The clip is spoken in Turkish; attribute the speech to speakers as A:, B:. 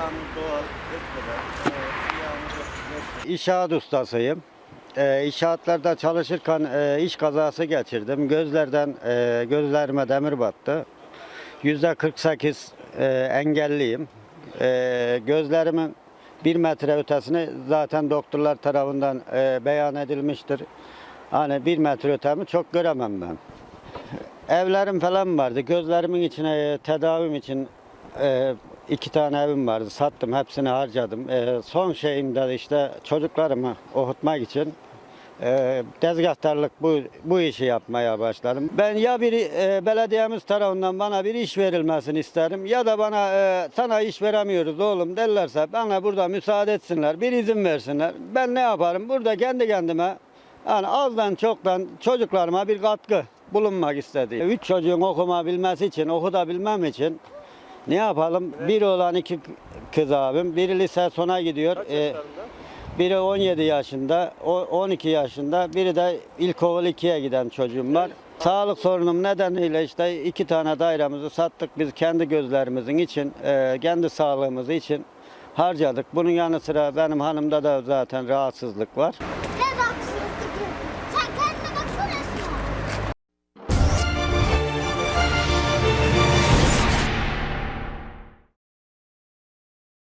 A: Etkiler. İnşaat ustasıyım. Ee, inşaatlarda çalışırken e, iş kazası geçirdim. Gözlerden e, gözlerime demir battı. Yüzde 48 e, engelliyim. E, gözlerimin bir metre ötesini zaten doktorlar tarafından e, beyan edilmiştir. Hani bir metre ötemi çok göremem ben. Evlerim falan vardı. Gözlerimin içine e, tedavim için e, iki tane evim vardı. Sattım, hepsini harcadım. E, son şeyim de işte çocuklarımı okutmak için e, tezgahtarlık bu bu işi yapmaya başladım. Ben ya bir e, belediyemiz tarafından bana bir iş verilmesini isterim ya da bana e, sana iş veremiyoruz oğlum derlerse bana burada müsaade etsinler, bir izin versinler. Ben ne yaparım? Burada kendi kendime yani azdan çoktan çocuklarıma bir katkı bulunmak istedi. Üç çocuğun okuma bilmesi için, okutabilmem için ne yapalım? Bir olan iki kız abim, biri lise sona gidiyor. Ee, biri 17 yaşında, o 12 yaşında, biri de ilkokul 2'ye giden çocuğum var. Sağlık sorunum nedeniyle işte iki tane dairemizi sattık. Biz kendi gözlerimizin için, e, kendi sağlığımız için harcadık. Bunun yanı sıra benim hanımda da zaten rahatsızlık var.
B: Gel bak